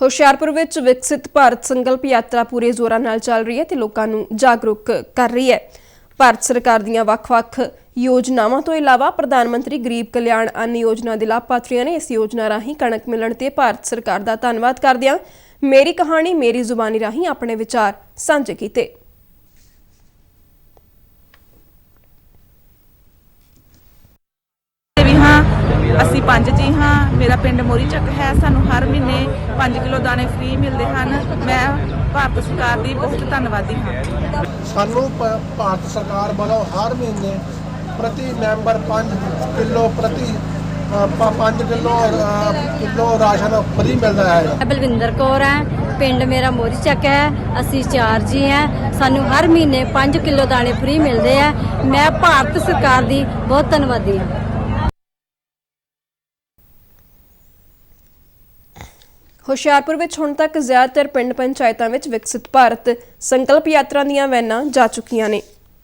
ਹੁਸ਼ਿਆਰਪੁਰ ਵਿੱਚ ਵਿਕਸਿਤ ਭਾਰਤ ਸੰਕਲਪ ਯਾਤਰਾ ਪੂਰੇ ਜ਼ੋਰਾਂ ਨਾਲ ਚੱਲ ਰਹੀ ਹੈ ਤੇ ਲੋਕਾਂ ਨੂੰ ਜਾਗਰੂਕ ਕਰ ਰਹੀ ਹੈ। ਭਾਰਤ ਸਰਕਾਰ ਦੀਆਂ ਵੱਖ-ਵੱਖ ਯੋਜਨਾਵਾਂ ਤੋਂ ਇਲਾਵਾ ਪ੍ਰਧਾਨ ਮੰਤਰੀ ਗਰੀਬ ਕਲਿਆਣ ਅੰਨ ਯੋਜਨਾ ਦੇ ਲਾਭਪਾਤਰੀਆਂ ਨੇ ਇਸ ਯੋਜਨਾ ਰਾਹੀਂ ਕਣਕ ਮਿਲਣ ਤੇ ਭਾਰਤ ਸਰਕਾਰ ਦਾ ਧੰਨਵਾਦ ਕਰਦਿਆਂ ਮੇਰੀ ਕਹਾਣੀ, ਮੇਰੀ ਜ਼ੁਬਾਨੀ ਰਾਹੀਂ ਆਪਣੇ ਵਿਚਾਰ ਸਾਂਝੇ ਕੀਤੇ ਵੀ ਹਾਂ ਅਸੀਂ ਪੰਜ ਜੀ ਹਾਂ ਮੇਰਾ ਪਿੰਡ ਮੋਰੀ ਚੱਕ ਹੈ ਸਾਨੂੰ ਹਰ ਮਹੀਨੇ 5 ਕਿਲੋ ਦਾਣੇ ਫ੍ਰੀ ਮਿਲਦੇ ਹਨ। ਮੈਂ ਭਾਰਤ ਸਰਕਾਰ ਦੀ ਬਹੁਤ ਧੰਨਵਾਦੀ ਹਾਂ। ਸਾਨੂੰ ਭਾਰਤ ਸਰਕਾਰ ਵੱਲੋਂ ਹਰ ਮਹੀਨੇ ਪ੍ਰਤੀ ਮੈਂਬਰ 5 ਕਿਲੋ ਪ੍ਰਤੀ 5 ਕਿਲੋ ਕਿਲੋ ਰਾਸ਼ਨ ਫਰੀ ਮਿਲਦਾ ਹੈ। ਮੈਂ ਬਲਵਿੰਦਰ ਕੌਰ ਹੈ ਪਿੰਡ ਮੇਰਾ ਮੋਰੀ ਚੱਕ ਹੈ ਅਸੀਂ ਚਾਰ ਜੀ ਹਾਂ ਸਾਨੂੰ ਹਰ ਮਹੀਨੇ 5 ਕਿਲੋ ਦਾਣੇ ਫ੍ਰੀ ਮਿਲਦੇ ਆ। ਮੈਂ ਭਾਰਤ ਸਰਕਾਰ ਦੀ ਬਹੁਤ ਧੰਨਵਾਦੀ ਹਾਂ। ਹੁਸ਼ਿਆਰਪੁਰ ਵਿੱਚ ਹੁਣ ਤੱਕ ਜ਼ਿਆਦਾਤਰ ਪਿੰਡ ਪੰਚਾਇਤਾਂ ਵਿੱਚ ਵਿਕਸਿਤ ਭਾਰਤ ਸੰਕਲਪ ਯਾਤਰਾ ਦੀਆਂ ਵੈਨਾਂ ਜਾ ਚੁੱਕੀਆਂ ਨੇ।